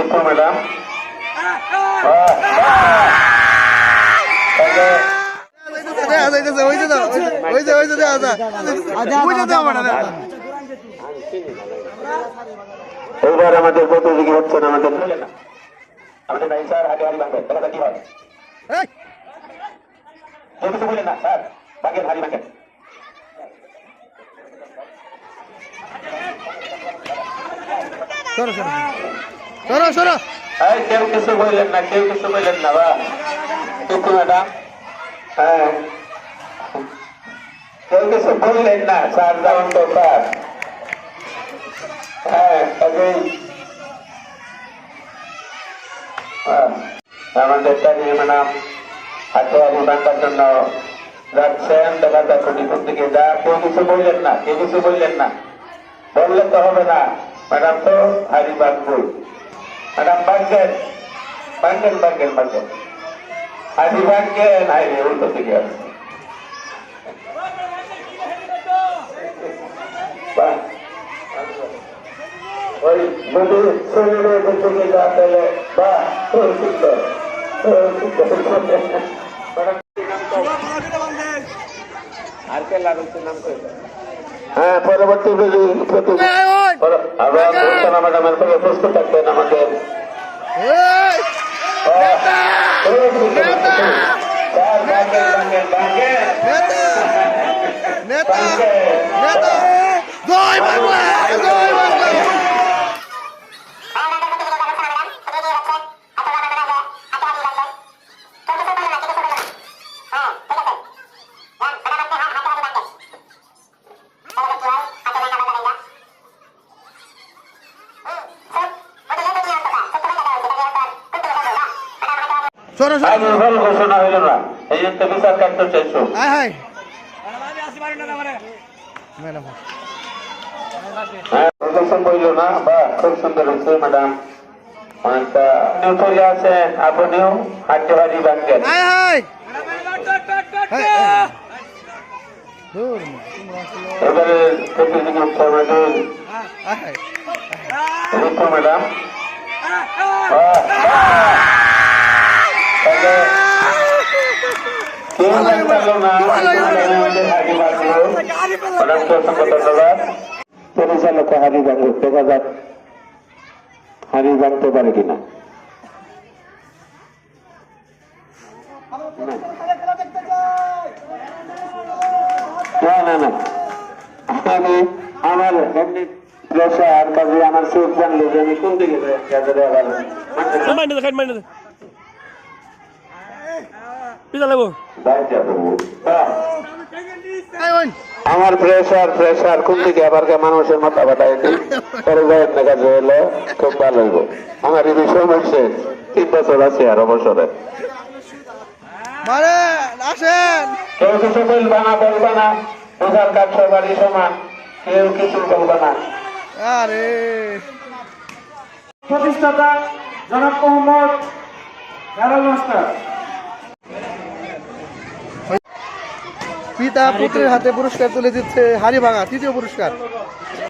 রূপা madam এইবার আমাদের প্রতিযোগী হচ্ছেন আমাদের না। আমাদের নাই স্যার হারি ভাঙবেন দেখা কি হয়? কেউ কিছু বললেন না স্যার হারি ভাঙেন সরো সরো সরো সরো। কেউ কিছু বললেন না কেউ কিছু বললেন না বা। টুকু ম্যাডাম? হ্যাঁ। কেউ কিছু বললেন না স্যার যেমন তো স্যার হ্যাঁ হ্যাঁ, ম্যাডাম হাতে আগে জন্য যাচ্ছেন দেখা যাক দিকে যা কেউ কিছু বললেন না কেউ কিছু বললেন না। বললে তো হবে না ম্যাডাম তো হারি বাঁকবই ম্যাডাম বাঁকবেন বাঁকবেন বাঁকবেন বাঁকবেন হারি বাঁকবেন হারি উল্টো দিকে বাহ। ওই যদি শরীরের দিকে যা তাহলে বা ম্যাডাম আর কে লাগাচ্ছে নাম করে হ্যাঁ পরবর্তী প্রতি- প্রতি- এই, ওই। পর- আবার রুলসানা ম্যাডামের থেকে প্রস্তুত থাকবেন আমাদের এই, স্যার, বাঙ্গেন, সরো সরো। ঘোষণা হইল না। এই জন্য বিচার ম্যাডাম হ্যাঁ প্রদর্শন বইল না বা খুব সুন্দর হয়েছে ম্যাডাম অনেকটা আপনিও চলে আছেন আপনিও হাঁটতে পারি হায়। হায়, হায়। আসলে- এবারে প্রতিযোগী হায়। রূপা ম্যাডাম পরিচালক হারি বাঁধলো দেখা যাক হারি বাঁধতে পারে কিনা না না না আমি আমার এমনি প্রেশার কাজে আমার চোখ জানলো যে আমি কোন দিকে হ্যাঁ। আয় ওই। আমার প্রেশার প্রেশার কোন দিকে আবার কে মানুষের মাথা বাটাই দিই। পরে যায় না কাজে এলে খুব ভালো হইব। আমার এই বিষয় হচ্ছে তিন বছর আছে আর অবসরে। মানে আসেন। কেউ কিছু বলবা না বলবা না। বোঝার কাজ সবারই সমান কেউ কিছু বলবা না। আরে। প্রতিষ্ঠাতা জনাব মোহাম্মদ মাস্টার। পিতা পুত্রের হাতে পুরস্কার তুলে দিচ্ছে হারি ভাঙা তৃতীয় পুরস্কার।